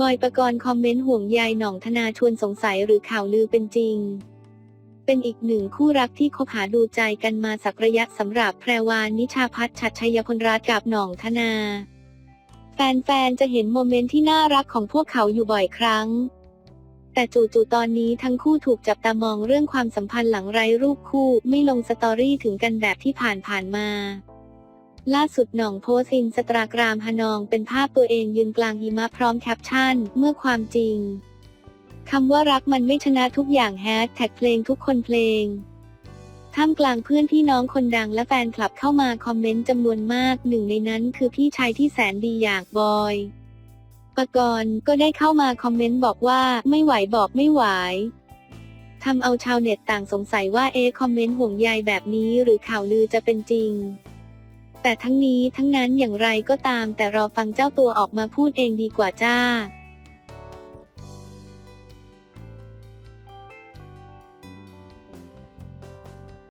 บอยประกรณ์คอมเมนต์ห่วงใยหน่องธนาชวนสงสัยหรือข่าวลือเป็นจริง เป็นอีกหนึ่งคู่รักที่คบหาดูใจกันมาสักระยะสำหรับแพรวานิชาพัฒน์ชัดชัยพลรัตน์กับหน่องธนา แฟนๆ จะเห็นโมเมนต์ที่น่ารักของพวกเขาอยู่บ่อยครั้ง แต่จู่ๆ ตอนนี้ทั้งคู่ถูกจับตามองเรื่องความสัมพันธ์หลังไร้รูปคู่ไม่ลงสตอรี่ถึงกันแบบที่ผ่านๆมา ล่าสุดหน่องโพสต์อินสตาแกรมฮานองเป็นภาพตัวเองยืนกลางหิมะพร้อมแคปชั่น เมื่อความจริงคำว่ารักมันไม่ชนะทุกอย่างแฮชแท็กเพลงทุกคนเพลงท่ามกลางเพื่อนพี่น้องคนดังและแฟนคลับเข้ามาคอมเมนต์จำนวนมากหนึ่งในนั้นคือพี่ชายที่แสนดีอยางบอยปกรณ์ก็ได้เข้ามาคอมเมนต์บอกว่าไม่ไหวบอกไม่ไหวทำเอาชาวเน็ตต่างสงสัยว่าเอ๊คอมเมนต์ห่วงใยแบบนี้หรือข่าวลือจะเป็นจริง แต่ทั้งนี้ทั้งนั้นอย่างไรก็ตามแต่รอฟังเจ้าตัวออกมาพูดเองดีกว่าจ้า